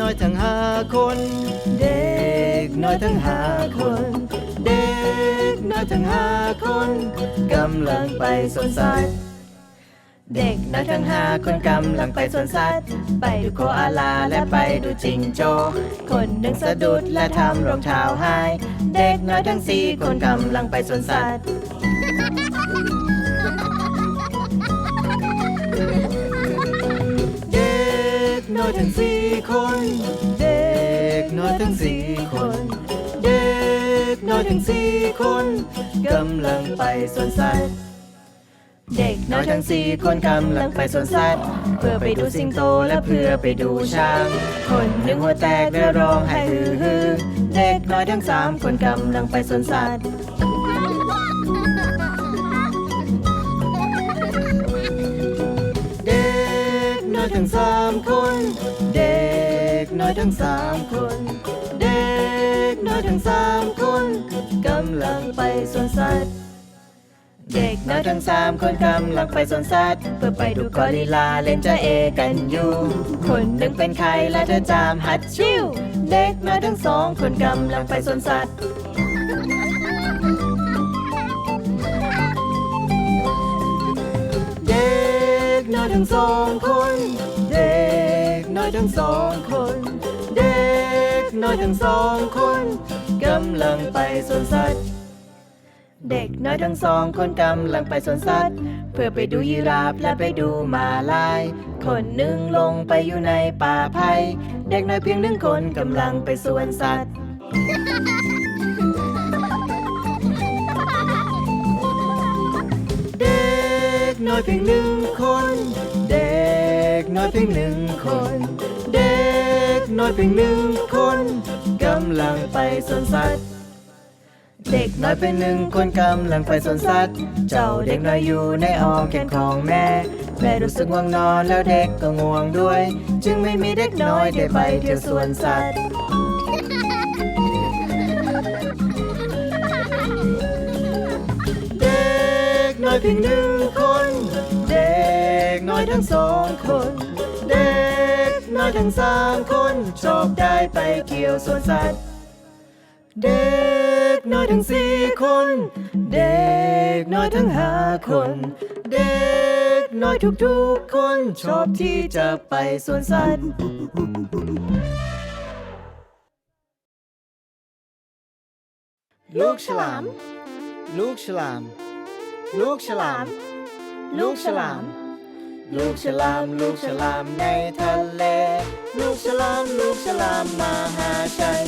น้อยทั้งห้าคน เด็กน้อยทั้งห้าคน เด็กน้อยทั้งห้าคนกำลังไปสวนสัตว์ เด็กน้อยทั้งห้าคนกำลังไปสวนสัตว์ ไปดูโคอาลาและไปดูจิงโจ้ คนหนึ่งสะดุดและทำรองเท้าหาย เด็กน้อยทั้งสี่คนกำลังไปสวนสัตว์ น้อยทั้งสี่คน เด็กน้อยทั้งสี่คน เด็กน้อยทั้งสี่คนกำลังไปสวนสัตว์ เด็กน้อยทั้งสี่คนกำลังไปสวนสัตว์ เพื่อไปดูสิงโตและเพื่อไปดูช้าง คนหนึ่งหัวแตกและร้องไห้ฮือฮือเด็กน้อยทั้งสามคนกำลังไปสวนสัตว์ อยทั้งสามคน เด็กน้อยทั้งสามคน เด็กน้อยทั้งสามคนกำลังไปสวนสัตว์ เด็กน้อยทั้งสามคนกำลังไปสวนสัตว์ เพื่อไปดูกอริลลาเล่นจะเอกันอยู่ คนหนึ่งเป็นใครและเธอจามฮัดชิว เด็กน้อยทั้งสองคนกำลังไปสวนสัตว์ น้อยทั้งสองคน เด็กน้อยทั้งสองคน เด็กน้อยทั้งสองคนกำลังไปสวนสัตว์ เด็กน้อยทั้งสองคนกำลังไปสวนสัตว์ เพื่อไปดูยีราฟและไปดูม้าลาย คนหนึ่งลงไปอยู่ในป่าไผ่เด็กน้อยเพียงหนึ่งคนกำลังไปสวนสัตว์ น้อยเพียงหนึ่งคน เด็กน้อยเพียงหนึ่งคน เด็กน้อยเพียงหนึ่งคนกำลังไปสวนสัตว์ เด็กน้อยเป็นหนึ่งคนกำลังไปสวนสัตว์ เจ้าเด็กน้อยอยู่ในอ้อมแขนของแม่ แม่รู้สึกง่วงนอนแล้วเด็กก็ง่วงด้วย จึงไม่มีเด็กน้อยได้ไปเที่ยวสวนสัตว์ เด็กน้อยเพียงหนึ่งคน น้อยทั้งสองคน เด็กน้อยทั้งสามคนชอบได้ไปเที่ยวสวนสัตว์ เด็กน้อยทั้งสี่คน เด็กน้อยทั้งห้าคน เด็กน้อยทุกๆคนชอบที่จะไปสวนสัตว์ ลูกฉลาม ลูกฉลาม ลูกฉลาม ลูกฉลาม ลูกฉลามลูกฉลามในทะเล ลูกฉลามลูกฉลามมาหาฉัน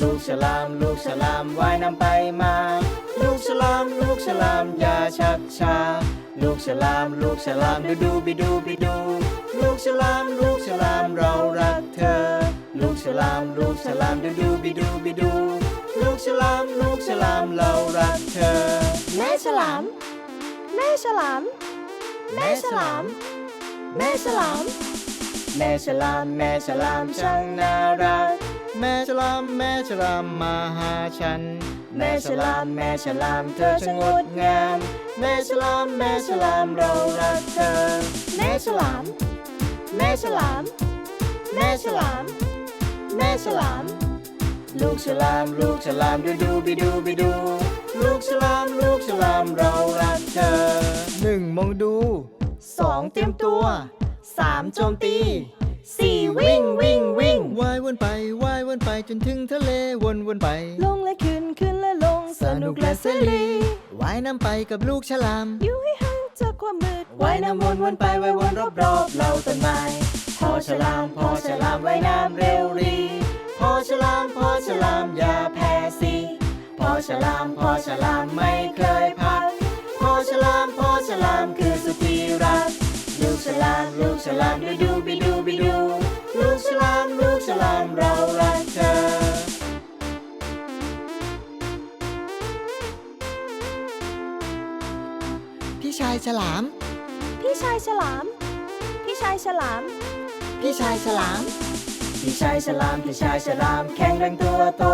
ลูกฉลามลูกฉลามว่ายน้ำไปมา ลูกฉลามลูกฉลามอย่าชักช้า ลูกฉลามลูกฉลามดูดูบิดูบิดู ลูกฉลามลูกฉลามเรารักเธอ ลูกฉลามลูกฉลามดูดูบิดูบิดู ลูกฉลามลูกฉลามเรารักเธอ แม่ฉลาม แม่ฉลาม แม่ฉลาม แม่ฉลาม แม่ฉลาม แม่ฉลามช่างน่ารัก แม่ฉลาม แม่ฉลามมาหาฉัน แม่ฉลาม แม่ฉลาม เธอช่างงดงาม แม่ฉลาม แม่ฉลามเรารักเธอ แม่ฉลาม แม่ฉลาม แม่ฉลาม แม่ฉลาม ลูกฉลาม ลูกฉลามดูดูบิดูบิดู ลูกฉลาม ลูกฉลามเรารักเธอหนึ่งมองดู สองเตรียมตัวสามโจมตีสี่วิ่งวิ่งวิ่งว่ายวนไปว่ายวนไปจนถึงทะเลวนวนไป ลงและขึ้นขึ้นและลงสนุกและเสรีว่ายน้ำไปกับลูกฉลามอยู่ให้ห่างจากความมืดว่ายน้ำวนวนไปว่ายวนรอบรอบๆเราต้นไม้พอฉลามพอฉลามว่ายน้ำเร็วรีพอฉลามพอฉลามอย่าแพ้สิพอฉลามพอฉลามไม่ ฉลามดูดูบิดูบิดูลูกฉลามลูกฉลามเรารักเธอพี่ชายฉลาม พี่ชายฉลาม พี่ชายฉลาม พี่ชายฉลาม พี่ชายฉลาม พี่ชายฉลาม แข็งแรงตัวโต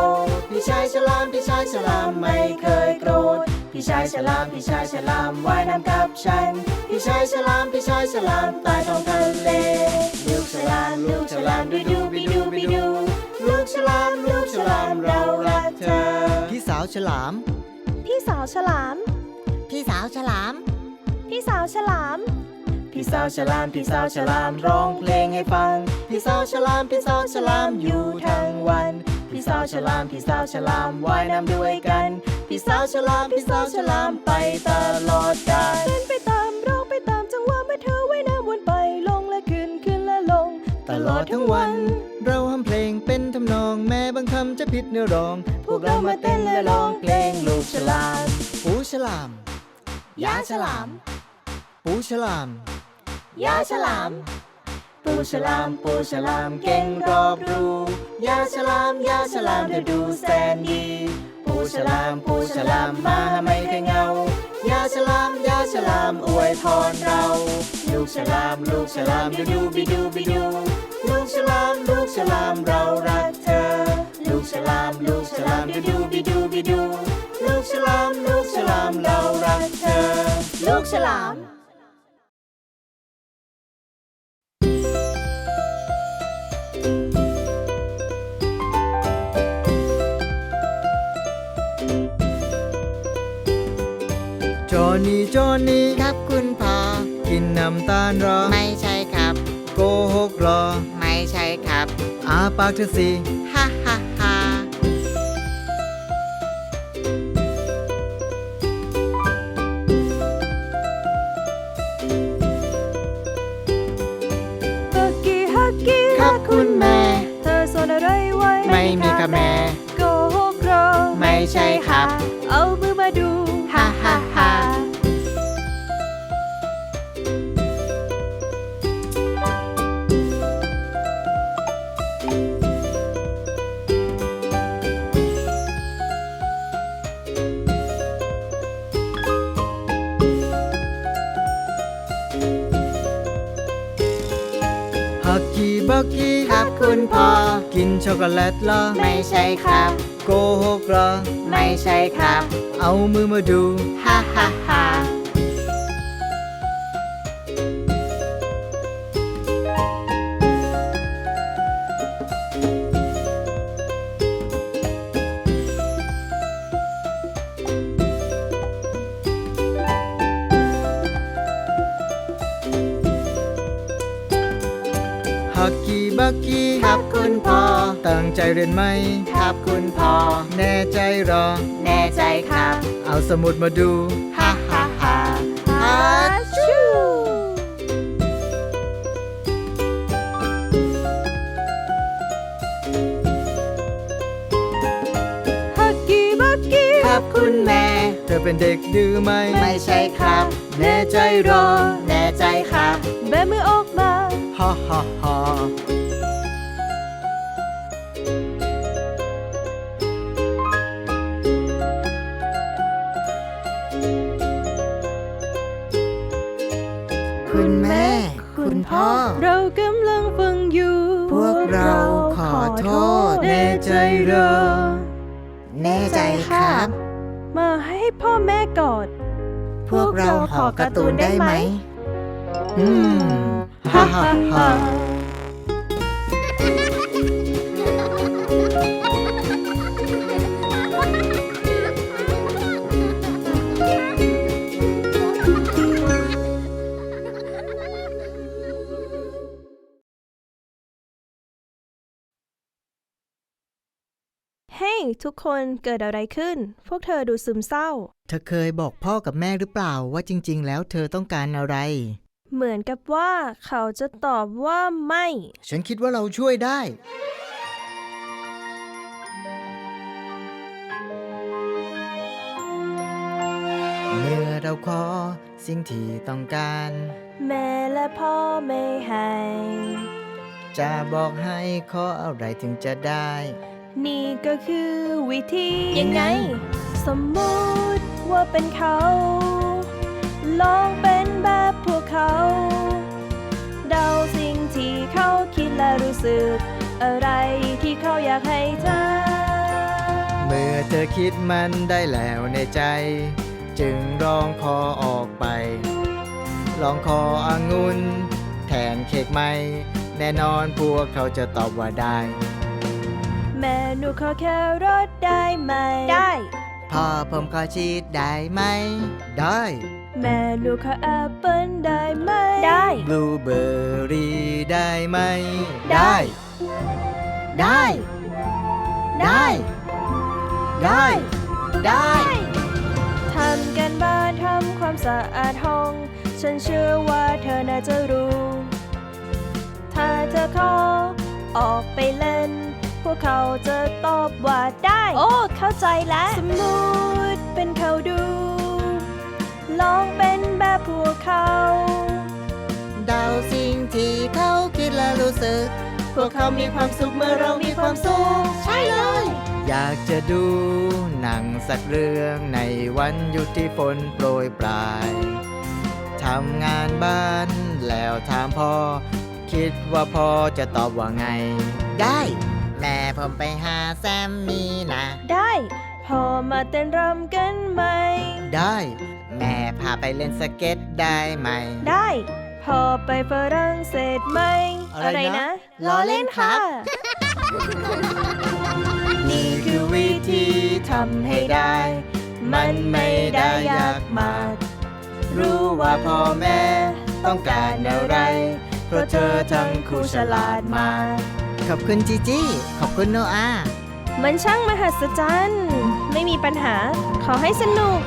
พี่ชายฉลาม พี่ชายฉลามไม่เคยโกรธ พี่ชายฉลาม พี่ชายฉลามว่ายน้ำกับฉัน พี่ชายฉลาม พี่ชายฉลามใต้ท้องทะเล ลูกฉลาม ลูกฉลามดูดูไปดูไปดู ลูกฉลาม ลูกฉลามเรารักเธอ พี่สาวฉลาม พี่สาวฉลาม พี่สาวฉลาม พี่สาวฉลาม พี่สาวฉลาม พี่สาวฉลามร้องเพลงให้ฟัง พี่สาวฉลาม พี่สาวฉลามอยู่ทั้งวัน พี่สาวฉลาม พี่สาวฉลามว่ายน้ำด้วยกัน พี่สาวฉลาม พี่สาวฉลามไปตลอดกาลเต้นไปตามร้องไปตามจังหวะเมื่อเธอว่ายน้ำวนไปลงและขึ้นขึ้นและลง ตลอดทั้งวัน เราทำเพลงเป็นทำนองแม้บางคำจะผิดเนื้อร้อง พวกเรามาเต้นและร้องเพลงลูกฉลาม ปูฉลาม ยาฉลาม ปูฉลาม ยาฉลาม ปูฉลาม ปูฉลามเก่งรอบรู้ยาฉลาม ยาฉลามเธอดูแสนดี ปูฉลามปูฉลามมาไม่เคยเหงายาฉลามยาฉลามอวยพรเรา ลูกฉลามลูกฉลามดูดูบิดูบิดู ลูกฉลามลูกฉลามเรารักเธอ ลูกฉลามลูกฉลามดูดูบิดูบิดู ลูกฉลามลูกฉลามเรารักเธอ ลูกฉลาม นนี่จอห์นนี่ครับคุณพ่อกินน้ำตาลเหรอ ไม่ใช่ครับ โกหกเหรอ ไม่ใช่ครับ อาปากเธอสิ ฮ่าฮ่า กินช็อกโกแลตเหรอไม่ใช่ครับ โกหกเหรอไม่ใช่ครับเอามือมาดู ฮ่าฮ่าฮ่าฮักกี้ บักกี้ครับคุณพ่อ ตั้งใจเรียนไหม ครับคุณพ่อ แน่ใจเหรอ แน่ใจครับ เอาสมุดมาดูฮ่าฮ่าฮ่าฮ่าชูฮักกี้บักกี้ครับคุณแม่ เธอเป็นเด็กดื้อไหม ไม่ใช่ครับ แน่ใจเหรอ แน่ใจครับแบมือออกมาฮ่าฮ่ พ่อ เรากำลังฟังอยู่ พวกเราขอโทษ แน่ใจเหรอ แน่ใจครับ มาให้พ่อแม่กอด พวกเราขอการ์ตูนได้ไหม อืม ฮ่าฮ่าฮ่า ทุกคนเกิดอะไรขึ้น พวกเธอดูซึมเศร้า เธอเคยบอกพ่อกับแม่หรือเปล่าว่าจริง ๆ แล้วเธอต้องการอะไร เหมือนกับว่าเขาจะตอบว่าไม่ ฉันคิดว่าเราช่วยได้ เมื่อเราขอสิ่งที่ต้องการ แม่และพ่อไม่ให้ จะบอกให้ขออะไรถึงจะได้ นี่ก็คือวิธียังไง สมมุติว่าเป็นเขา ลองเป็นแบบพวกเขา เดาสิ่งที่เขาคิดและรู้สึก อะไรที่เขาอยากให้เธอ เมื่อเธอคิดมันได้แล้วในใจ จึงร้องขอออกไป ลองขอองุ่นแทนเค้กไหม แน่นอนพวกเขาจะตอบว่าได้ แม่หนูขอแค่รถได้ไหม ได้ พ่อผมขอชีสได้ไหม ได้ แม่หนูขอแอปเปิ้ลได้ไหม ได้ บลูเบอร์รี่ได้ไหม ได้ ได้ ได้ ได้ ได้ ทำกันบ้านทำความสะอาดห้อง ฉันเชื่อว่าเธอน่าจะรู้ ถ้าเธอขอออกไปเล่นพ วกเขาจะตอบว่าได้ โอ้ เข้าใจแล้ว สมมุติเป็นเขาดู ลองเป็นแบบพวกเขา เดาสิ่งที่เขาคิดและรู้สึก พวกเขามีความสุขเมื่อเรามีความสุข ใช่เลย อยากจะดูหนังสักเรื่องในวันหยุดที่ฝนโปรยปลาย ทำงานบ้านแล้วถามพ่อ คิดว่าพ่อจะตอบว่าไง ได้ แม่ผมไปหาแซมมี่นะ ได้ พอมาเต้นรำกันไหม ได้ แม่พาไปเล่นสเก็ตได้ไหม ได้ พอไปฝรั่งเศสไหมอะไรนะล้อเล่นค่ะ นี่คือวิธีทำให้ได้ มันไม่ได้ยากมาก รู้ว่าพ่อแม่ต้องการอะไร เพราะเธอทั้งคู่ฉลาดมาก ขอบคุณจีจี้ ขอบคุณโนอา มันช่างมหัศจรรย์ ไม่มีปัญหา ขอให้สนุก